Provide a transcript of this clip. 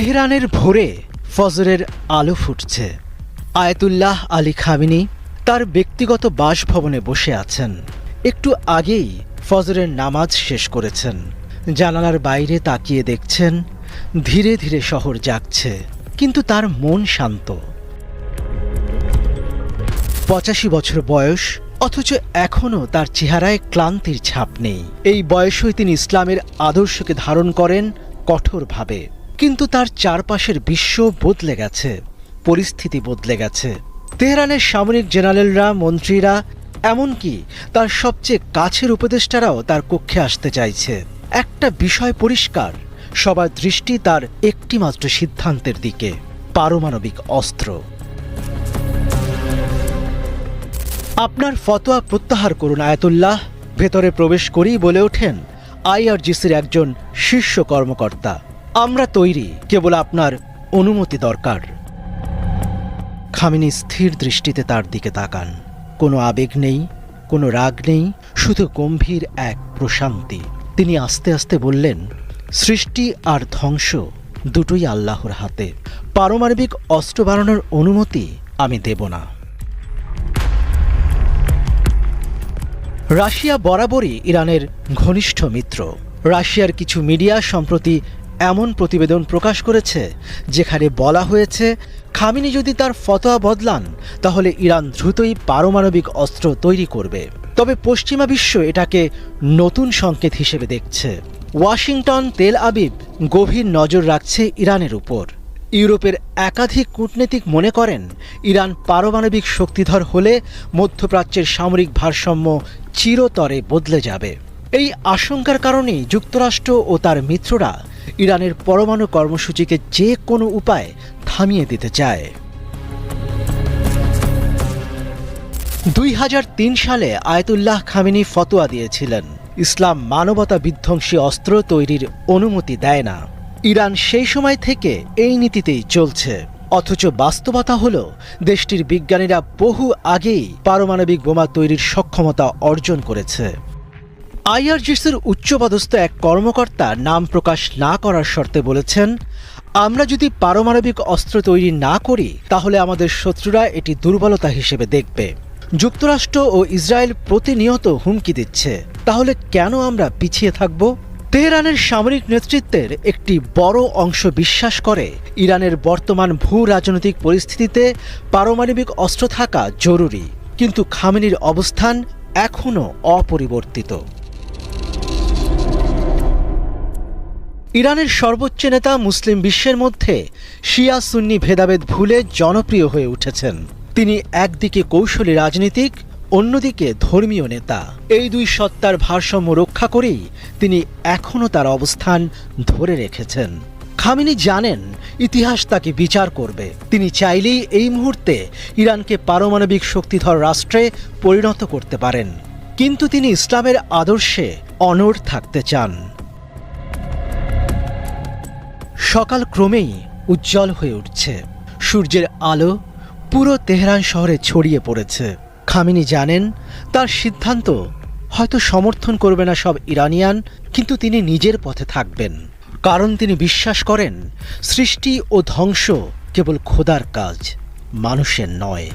তেহরানের ভোরে ফজরের আলো ফুটছে। আয়তুল্লাহ আলী খামিনি তার ব্যক্তিগত বাসভবনে বসে আছেন। একটু আগেই ফজরের নামাজ শেষ করেছেন। জানালার বাইরে তাকিয়ে দেখছেন, ধীরে ধীরে শহর জাগছে, কিন্তু তার মন শান্ত। পঁচাশি বছর বয়স, অথচ এখনও তার চেহারায় ক্লান্তির ছাপ নেই। এই বয়সেই তিনি ইসলামের আদর্শকে ধারণ করেন কঠোরভাবে। কিন্তু তার চারপাশের বিশ্ব বদলে গেছে, পরিস্থিতি বদলে গেছে। তেহরানের সামরিক জেনারেলরা, মন্ত্রীরা, এমনকি তার সবচেয়ে কাছের উপদেষ্টারাও তার কক্ষে আসতে চাইছে। একটা বিষয় পরিষ্কার, সবার দৃষ্টি তার একটিমাত্র সিদ্ধান্তের দিকে, পারমাণবিক অস্ত্র। আপনার ফতোয়া প্রত্যাহার করুন, আয়াতুল্লাহ। ভেতরে প্রবেশ করেই বলে ওঠেন, আইআরজিসির একজন শীর্ষ কর্মকর্তা। আমরা তৈরি, কেবল আপনার অনুমতি দরকার। খামিনি স্থির দৃষ্টিতে তার দিকে তাকান। কোনো আবেগ নেই, কোনো রাগ নেই, শুধু গম্ভীর এক প্রশান্তি। তিনি আস্তে আস্তে বললেন, সৃষ্টি আর ধ্বংস দুটোই আল্লাহর হাতে। পারমাণবিক অস্ত্র বানানোর অনুমতি আমি দেব না। রাশিয়া বরাবরই ইরানের ঘনিষ্ঠ মিত্র। রাশিয়ার কিছু মিডিয়া সম্প্রতি এমন প্রতিবেদন প্রকাশ করেছে, যেখানে বলা হয়েছে, খামিনি যদি তার ফতোয়া বদলান, তাহলে ইরান দ্রুতই পারমাণবিক অস্ত্র তৈরি করবে। তবে পশ্চিমা বিশ্ব এটাকে নতুন সংকেত হিসেবে দেখছে। ওয়াশিংটন, তেল আবিব গভীর নজর রাখছে ইরানের উপর। ইউরোপের একাধিক কূটনীতিক মনে করেন, ইরান পারমাণবিক শক্তিধর হলে মধ্যপ্রাচ্যের সামরিক ভারসাম্য চিরতরে বদলে যাবে। এই আশঙ্কার কারণেই যুক্তরাষ্ট্র ও তার মিত্ররা ইরানের পরমাণু কর্মসূচিকে যে কোনো উপায়ে থামিয়ে দিতে চায়। দুই হাজার তিন সালে আয়তুল্লাহ খামিনি ফতোয়া দিয়েছিলেন। ইসলাম মানবতা বিধ্বংসী অস্ত্র তৈরির অনুমতি দেয় না। ইরান সেই সময় থেকে এই নীতিতেই চলছে। অথচ বাস্তবতা হল, দেশটির বিজ্ঞানীরা বহু আগেই পারমাণবিক বোমা তৈরির সক্ষমতা অর্জন করেছে। আইআরজিসির উচ্চপদস্থ এক কর্মকর্তা নাম প্রকাশ না করার শর্তে বলেছেন, আমরা যদি পারমাণবিক অস্ত্র তৈরি না করি, তাহলে আমাদের শত্রুরা এটি দুর্বলতা হিসেবে দেখবে। যুক্তরাষ্ট্র ও ইসরায়েল প্রতিনিয়ত হুমকি দিচ্ছে। তাহলে কেন আমরা পিছিয়ে থাকব? তেহরানের সামরিক নেতৃত্বের একটি বড় অংশ বিশ্বাস করে, ইরানের বর্তমান ভূ রাজনৈতিক পরিস্থিতিতে পারমাণবিক অস্ত্র থাকা জরুরি। কিন্তু খামেনির অবস্থান এখনও অপরিবর্তিত। ইরানের সর্বোচ্চ নেতা মুসলিম বিশ্বের মধ্যে শিয়া সুন্নি ভেদাভেদ ভুলে জনপ্রিয় হয়ে উঠেছেন। তিনি একদিকে কৌশলী রাজনীতিক, অন্যদিকে ধর্মীয় নেতা। এই দুই সত্তার ভারসাম্য রক্ষা করেই তিনি এখনও তার অবস্থান ধরে রেখেছেন। খামিনি জানেন ইতিহাস তাকে বিচার করবে। তিনি চাইলেই এই মুহূর্তে ইরানকে পারমাণবিক শক্তিধর রাষ্ট্রে পরিণত করতে পারেন। কিন্তু তিনি ইসলামের আদর্শে অনড় থাকতে চান। সকাল ক্রমেই উজ্জ্বল হয়ে উঠছে। সূর্যের আলো পুরো তেহরান শহরে ছড়িয়ে পড়েছে। খামিনি জানেন, তার সিদ্ধান্ত হয়তো সমর্থন করবে না সব ইরানিয়ান, কিন্তু তিনি নিজের পথে থাকবেন। কারণ তিনি বিশ্বাস করেন, সৃষ্টি ও ধ্বংস কেবল খোদার কাজ, মানুষের নয়।